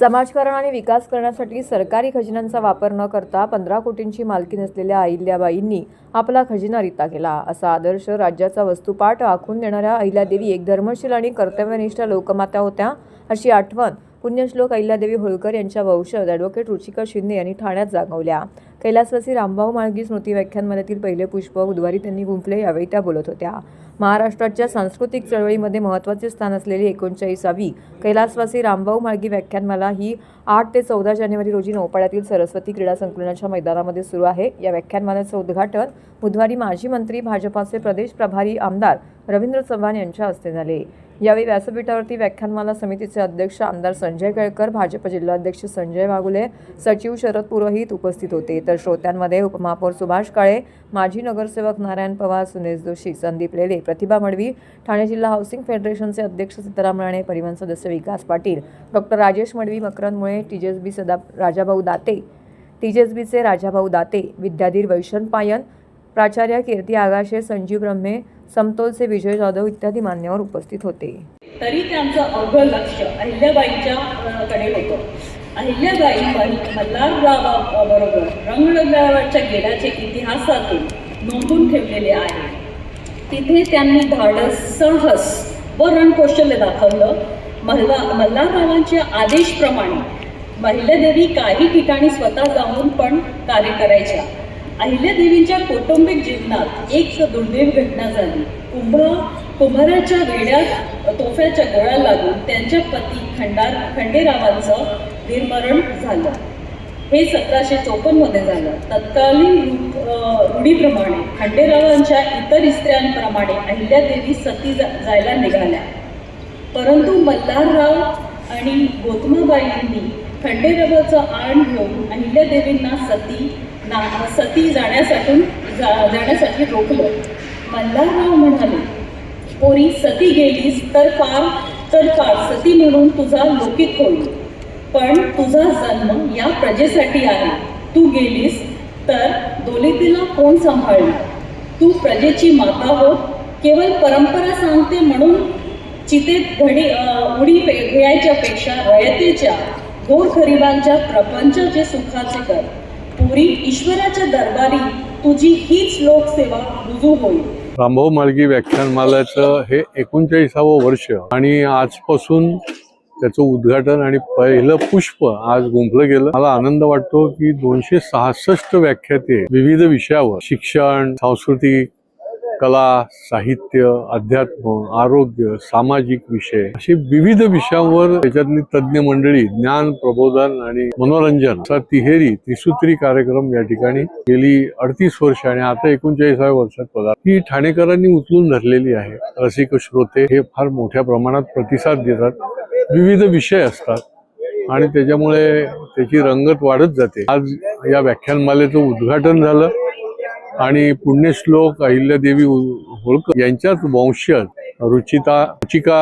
समाजकारण आणि विकास करण्यासाठी सरकारी खजिन्यांचा वापर न करता पंधरा कोटींची मालकी नसलेल्या अहिल्याबाईंनी आपला खजिना रिता केला. असा आदर्श राज्याचा वस्तुपाठ आखून देणाऱ्या अहिल्यादेवी एक धर्मशील आणि कर्तव्यनिष्ठ लोकमात्या होत्या अशी आठवण पुण्यश्लोक अहिल्यादेवी होळकर यांच्या वंशज ॲडव्होकेट रुचिका शिंदे यांनी ठाण्यात जागवल्या. कैलासवासी रामभाऊ माळगी स्मृती व्याख्यानमालेतील पहिले पुष्प बुधवारी त्यांनी गुंफले यावेळी त्या बोलत होत्या. महाराष्ट्राच्या सांस्कृतिक चळवळीमध्ये महत्त्वाचे स्थान असलेली एकोणचाळीसावी कैलासवासी रामभाऊ माळगी व्याख्यानमाला ही आठ ते चौदा जानेवारी रोजी नौपाड्यातील सरस्वती क्रीडा संकुलनाच्या मैदानामध्ये सुरू आहे. या व्याख्यानमालेचं उद्घाटन बुधवारी माजी मंत्री भाजपाचे प्रदेश प्रभारी आमदार रवींद्र चव्हाण यांच्या हस्ते झाले. यावेळी व्यासपीठावरती व्याख्यानमाला समितीचे अध्यक्ष आमदार संजय केळकर भाजप जिल्हाध्यक्ष संजय वाघुले सचिव शरद पुरोहित उपस्थित होते. तर श्रोत्यांमध्ये उपमहापौर सुभाष काळे माजी नगरसेवक नारायण पवार सुनेश जोशी संदीप लेले प्रतिभा मडवी ठाणे जिल्हा हाऊसिंग फेडरेशनचे अध्यक्ष सीताराम राणे परिवहन सदस्य विकास पाटील डॉक्टर राजेश मडवी मकरंद मुळे टीजेसबी सदा राजाभाऊ दाते टीजेसबीचे राजाभाऊ दाते विद्याधीर वैशन पायन प्राचार्य कीर्ती आगाशे संजीव ब्रह्मे समतोलचे विजय जाधव इत्यादी मान्यवर उपस्थित होते. तरी त्यांचं अवघड लक्ष अहिल्याबाईंच्या कडे होतं. अहिल्याबाई मल- मल्हारराव गेल्याचे इतिहासातून नोंदून ठेवलेले आहे. तिथे त्यांनी धाडस साहस व रणकौशल्य दाखवलं. मल्ला मल्हाररावांच्या आदेशप्रमाणे महिलादेवी काही ठिकाणी स्वतः जाऊन पण कार्य करायच्या. अहिल्यादेवींच्या कौटुंबिक जीवनात एक दुर्दैव घटना झाली. कुंभा कुंभाराच्या वेड्यात तोफ्याच्या गोळ्या लागून त्यांच्या पती खंडार खंडेरावांचं निर्मरण झालं. हे सतराशे चौपन्नमध्ये झालं. तत्कालीन रूढीप्रमाणे खंडेरावांच्या इतर स्त्रियांप्रमाणे अहिल्यादेवी सती जा- जायला निघाल्या. परंतु मल्हारराव आणि गोतमाबाईंनी खंडेरावाचं आण घेऊन अहिल्यादेवींना सती ना सती जाण्यासाठी जा जाण्यासाठी रोखलं. मल्हारराव म्हणाले पोरी सती गेलीस तर फार तर फार सती म्हणून तुझा लोकित होईल. पण तुझा जन्म या प्रजेसाठी आहे. तू गेलीस तर दोलितीला कोण सांभाळणार तू प्रजेची माता हो. केवळ परंपरा सांगते म्हणून चितेत घडी अं, उडी पे घ्यायच्या पेक्षा रयतेच्या गोरगरिबांच्या प्रपंचाचे सुखाचे कर पुरी ईश्वराच्या दरबारी तुझी हीच लोकसेवा रुजू होईल. रामभाऊ माळगी व्याख्यानमालाचं हे एकोणचाळीसावं वर्ष आणि आजपासून त्याचं उद्घाटन आणि पहिलं पुष्प आज गुंफलं गेलं. मला आनंद वाटतो की दोनशे सहासष्ट व्याख्याते विविध विषयावर शिक्षण सांस्कृतिक कला साहित्य अध्यात्म आरोग्य सामाजिक विषय असे विविध विषयांवर त्याच्यातली तज्ज्ञ मंडळी ज्ञान प्रबोधन आणि मनोरंजन असा तिहेरी त्रिसूत्री कार्यक्रम या ठिकाणी गेली अडतीस वर्ष आणि आता एकोणचाळीसाव्या वर्षात पदार्थ ही ठाणेकरांनी उचलून धरलेली आहे. रसिक श्रोते हे फार मोठ्या प्रमाणात प्रतिसाद देतात. विविध विषय असतात आणि त्याच्यामुळे त्याची रंगत वाढत जाते. आज या व्याख्यानमालेचं उद्घाटन झालं. आणि पुण्यश्लोक अहिल्यादेवी होळकर यांच्याच वंशज रुचिता रुचिका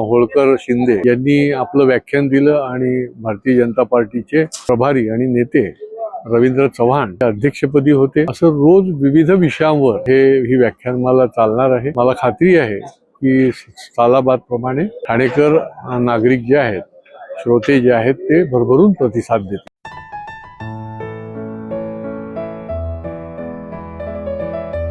होळकर शिंदे यांनी आपलं व्याख्यान दिलं आणि भारतीय जनता पार्टीचे प्रभारी आणि नेते रवींद्र चव्हाण अध्यक्षपदी होते. असं रोज विविध विषयांवर हे ही व्याख्यानमाला चालणार आहे. मला खात्री आहे की सालाबाद प्रमाणे ठाणेकर नागरिक जे आहेत श्रोते जे आहेत ते भरभरून प्रतिसाद देतात